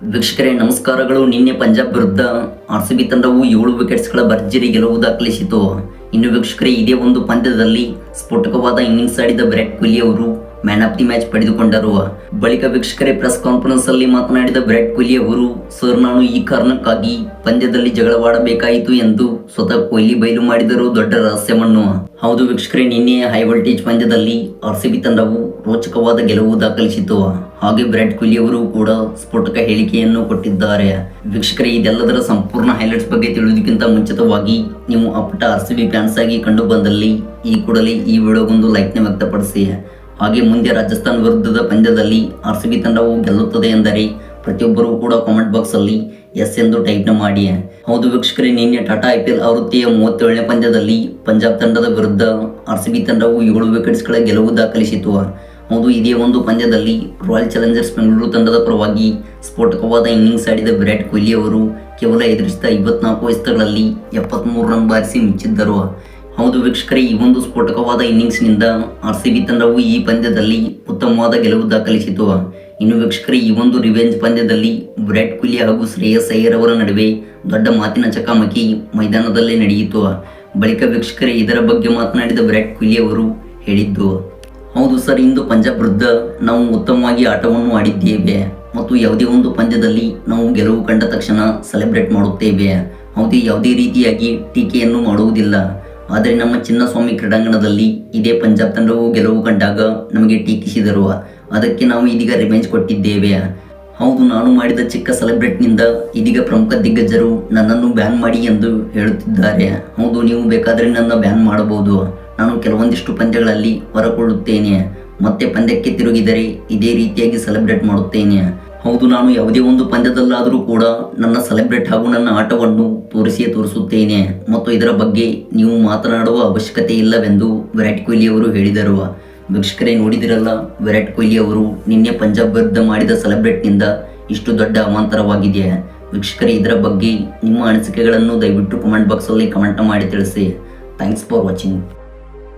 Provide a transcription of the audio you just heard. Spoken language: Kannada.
ವೀಕ್ಷಕರೇ, ನಮಸ್ಕಾರಗಳು. ನಿನ್ನೆ ಪಂಜಾಬ್ ವಿರುದ್ಧ ಆರ್ ಸಿ ಬಿ ತಂಡವು ಏಳು ವಿಕೆಟ್ಸ್ಗಳ ಭರ್ಜರಿ ಗೆಲುವು ದಾಖಲಿಸಿತು ಇನ್ನು ವೀಕ್ಷಕರೇ, ಇದೇ ಒಂದು ಪಂದ್ಯದಲ್ಲಿ ಸ್ಫೋಟಕವಾದ ಇನ್ನಿಂಗ್ಸ್ ಆಡಿದ ವಿರಾಟ್ ಕೊಹ್ಲಿ ಅವರು ಮ್ಯಾನ್ ಆಫ್ ದಿ ಮ್ಯಾಚ್ ಪಡೆದುಕೊಂಡರು. ಬಳಿಕ ವೀಕ್ಷಕರೇ, ಪ್ರೆಸ್ ಕಾನ್ಫರೆನ್ಸ್ ಅಲ್ಲಿ ಮಾತನಾಡಿದ ವಿರಾಟ್ ಕೊಹ್ಲಿ ಅವರು, ಸರ್, ನಾನು ಈ ಕಾರಣಕ್ಕಾಗಿ ಪಂದ್ಯದಲ್ಲಿ ಜಗಳವಾಡಬೇಕಾಯಿತು ಎಂದು ಸ್ವತಃ ಕೊಹ್ಲಿ ಬಯಲು ಮಾಡಿದರು ದೊಡ್ಡ ರಹಸ್ಯವನ್ನು ಹೌದು ವೀಕ್ಷಕರೇ, ನಿನ್ನೆ ಹೈ ವೋಲ್ಟೇಜ್ ಪಂದ್ಯದಲ್ಲಿ ಆರ್ ಸಿ ಬಿ ತಂಡವು ರೋಚಕವಾದ ಗೆಲುವು ದಾಖಲಿಸಿತು. ಹಾಗೆ ವಿರಾಟ್ ಕೊಹ್ಲಿ ಅವರು ಕೂಡ ಸ್ಫೋಟಕ ಹೇಳಿಕೆಯನ್ನು ಕೊಟ್ಟಿದ್ದಾರೆ. ವೀಕ್ಷಕರೇ, ಇದೆಲ್ಲದರ ಸಂಪೂರ್ಣ ಹೈಲೈಟ್ಸ್ ಬಗ್ಗೆ ತಿಳಿಯೋದಕ್ಕಿಂತ ಮುಂಚಿತವಾಗಿ ನೀವು ಅಪ್ಪಟ ಆರ್ ಸಿ ಬಿ ಫ್ಯಾನ್ಸ್ ಆಗಿ ಕಂಡು ಬಂದಲ್ಲಿ ಈ ಕೂಡಲೇ ಈ ವಿಡಿಯೋಗೊಂದು ಲೈಕ್ನ ವ್ಯಕ್ತಪಡಿಸಿ. ಹಾಗೆ ಮುಂದೆ ರಾಜಸ್ಥಾನ್ ವಿರುದ್ಧದ ಪಂದ್ಯದಲ್ಲಿ ಆರ್ ಸಿ ಬಿ ತಂಡವು ಗೆಲ್ಲುತ್ತದೆ ಎಂದರೆ ಪ್ರತಿಯೊಬ್ಬರೂ ಕೂಡ ಕಾಮೆಂಟ್ ಬಾಕ್ಸ್ ಅಲ್ಲಿ ಎಸ್ ಎಂದು ಟೈಪ್ನ ಮಾಡಿ. ಹೌದು ವೀಕ್ಷಕರೇ, ನಿನ್ನೆ ಟಾಟಾ ಐ ಪಿ ಎಲ್ ಆವೃತ್ತಿಯ ಮೂವತ್ತೇಳನೇ ಪಂದ್ಯದಲ್ಲಿ ಪಂಜಾಬ್ ತಂಡದ ವಿರುದ್ಧ ಆರ್ ಸಿ ಬಿ ತಂಡವು ಏಳು ವಿಕೆಟ್ಸ್ಗಳ ಗೆಲುವು ದಾಖಲಿಸಿತು. ಹೌದು ಇದೇ ಒಂದು ಪಂದ್ಯದಲ್ಲಿ ರಾಯಲ್ ಚಾಲೆಂಜರ್ಸ್ ಬೆಂಗಳೂರು ತಂಡದ ಪರವಾಗಿ ಸ್ಫೋಟಕವಾದ ಇನ್ನಿಂಗ್ಸ್ ಆಡಿದ ವಿರಾಟ್ ಕೊಹ್ಲಿ ಅವರು ಕೇವಲ ಎದುರಿಸಿದ ಐವತ್ನಾಲ್ಕು ಎಸೆತಗಳಲ್ಲಿ ಎಪ್ಪತ್ಮೂರು ರನ್ ಬಾರಿಸಿ ಮಿಂಚಿದ್ದರು. ಹೌದು ವೀಕ್ಷಕರೇ, ಈ ಒಂದು ಸ್ಫೋಟಕವಾದ ಇನ್ನಿಂಗ್ಸ್ನಿಂದ ಆರ್ ಸಿ ಬಿ ತಂಡವು ಈ ಪಂದ್ಯದಲ್ಲಿ ಉತ್ತಮವಾದ ಗೆಲುವು ದಾಖಲಿಸಿತು. ಇನ್ನು ವೀಕ್ಷಕರೇ, ಈ ಒಂದು ರಿವೆಂಜ್ ಪಂದ್ಯದಲ್ಲಿ ವಿರಾಟ್ ಕೊಹ್ಲಿ ಹಾಗೂ ಶ್ರೇಯಸ್ ಅಯ್ಯರ್ ಅವರ ನಡುವೆ ದೊಡ್ಡ ಮಾತಿನ ಚಕಮಕಿ ಮೈದಾನದಲ್ಲೇ ನಡೆಯಿತು. ಬಳಿಕ ವೀಕ್ಷಕರೇ, ಇದರ ಬಗ್ಗೆ ಮಾತನಾಡಿದ ವಿರಾಟ್ ಕೊಹ್ಲಿ ಅವರು ಹೇಳಿದ್ದು ಸರ್ ಇಂದು ಪಂಜಾಬ್ ವೃದ್ಧ ನಾವು ಉತ್ತಮವಾಗಿ ಆಟವನ್ನು ಆಡಿದ್ದೇವೆ ಮತ್ತು ಯಾವುದೇ ಒಂದು ಪಂದ್ಯದಲ್ಲಿ ನಾವು ಗೆಲುವು ಕಂಡ ತಕ್ಷಣ ಸೆಲೆಬ್ರೇಟ್ ಮಾಡುತ್ತೇವೆ. ಹೌದು ಯಾವುದೇ ರೀತಿಯಾಗಿ ಟೀಕೆಯನ್ನು ಮಾಡುವುದಿಲ್ಲ. ಆದರೆ ನಮ್ಮ ಚಿನ್ನಸ್ವಾಮಿ ಕ್ರೀಡಾಂಗಣದಲ್ಲಿ ಇದೇ ಪಂಜಾಬ್ ತಂಡವು ಗೆಲುವು ಕಂಡಾಗ ನಮಗೆ ಟೀಕಿಸಿದರು. ಅದಕ್ಕೆ ನಾವು ಇದೀಗ ರಿವೆಂಜ್ ಕೊಟ್ಟಿದ್ದೇವೆ. ಹೌದು, ನಾನು ಮಾಡಿದ ಚಿಕ್ಕ ಸೆಲೆಬ್ರೇಟ್ನಿಂದ ಇದೀಗ ಪ್ರಮುಖ ದಿಗ್ಗಜರು ನನ್ನನ್ನು ಬ್ಯಾನ್ ಮಾಡಿ ಎಂದು ಹೇಳುತ್ತಿದ್ದಾರೆ. ಹೌದು, ನೀವು ಬೇಕಾದರೆ ನನ್ನ ಬ್ಯಾನ್ ಮಾಡಬಹುದು. ನಾನು ಕೆಲವೊಂದಿಷ್ಟು ಪಂದ್ಯಗಳಲ್ಲಿ ಹೊರಕೊಳ್ಳುತ್ತೇನೆ. ಮತ್ತೆ ಪಂದ್ಯಕ್ಕೆ ತಿರುಗಿದರೆ ಇದೇ ರೀತಿಯಾಗಿ ಸೆಲೆಬ್ರೇಟ್ ಮಾಡುತ್ತೇನೆ. ಹೌದು, ನಾನು ಯಾವುದೇ ಒಂದು ಪಂದ್ಯದಲ್ಲಾದರೂ ಕೂಡ ನನ್ನ ಸೆಲೆಬ್ರೇಟ್ ಹಾಗೂ ನನ್ನ ಆಟವನ್ನು ತೋರಿಸಿಯೇ ತೋರಿಸುತ್ತೇನೆ. ಮತ್ತು ಇದರ ಬಗ್ಗೆ ನೀವು ಮಾತನಾಡುವ ಅವಶ್ಯಕತೆ ಇಲ್ಲವೆಂದು ವಿರಾಟ್ ಕೊಹ್ಲಿ ಅವರು ಹೇಳಿದರು. ವೀಕ್ಷಕರೇ, ನೋಡಿದಿರಲ್ಲ, ವಿರಾಟ್ ಕೊಹ್ಲಿ ಅವರು ನಿನ್ನೆ ಪಂಜಾಬ್ ವಿರುದ್ಧ ಮಾಡಿದ ಸೆಲೆಬ್ರೇಟ್ನಿಂದ ಇಷ್ಟು ದೊಡ್ಡ ಅವಾಂತರವಾಗಿದೆ. ವೀಕ್ಷಕರೇ, ಇದರ ಬಗ್ಗೆ ನಿಮ್ಮ ಅನಿಸಿಕೆಗಳನ್ನು ದಯವಿಟ್ಟು ಕಮೆಂಟ್ ಬಾಕ್ಸಲ್ಲಿ ಕಮೆಂಟ್ ಮಾಡಿ ತಿಳಿಸಿ. Thanks for watching.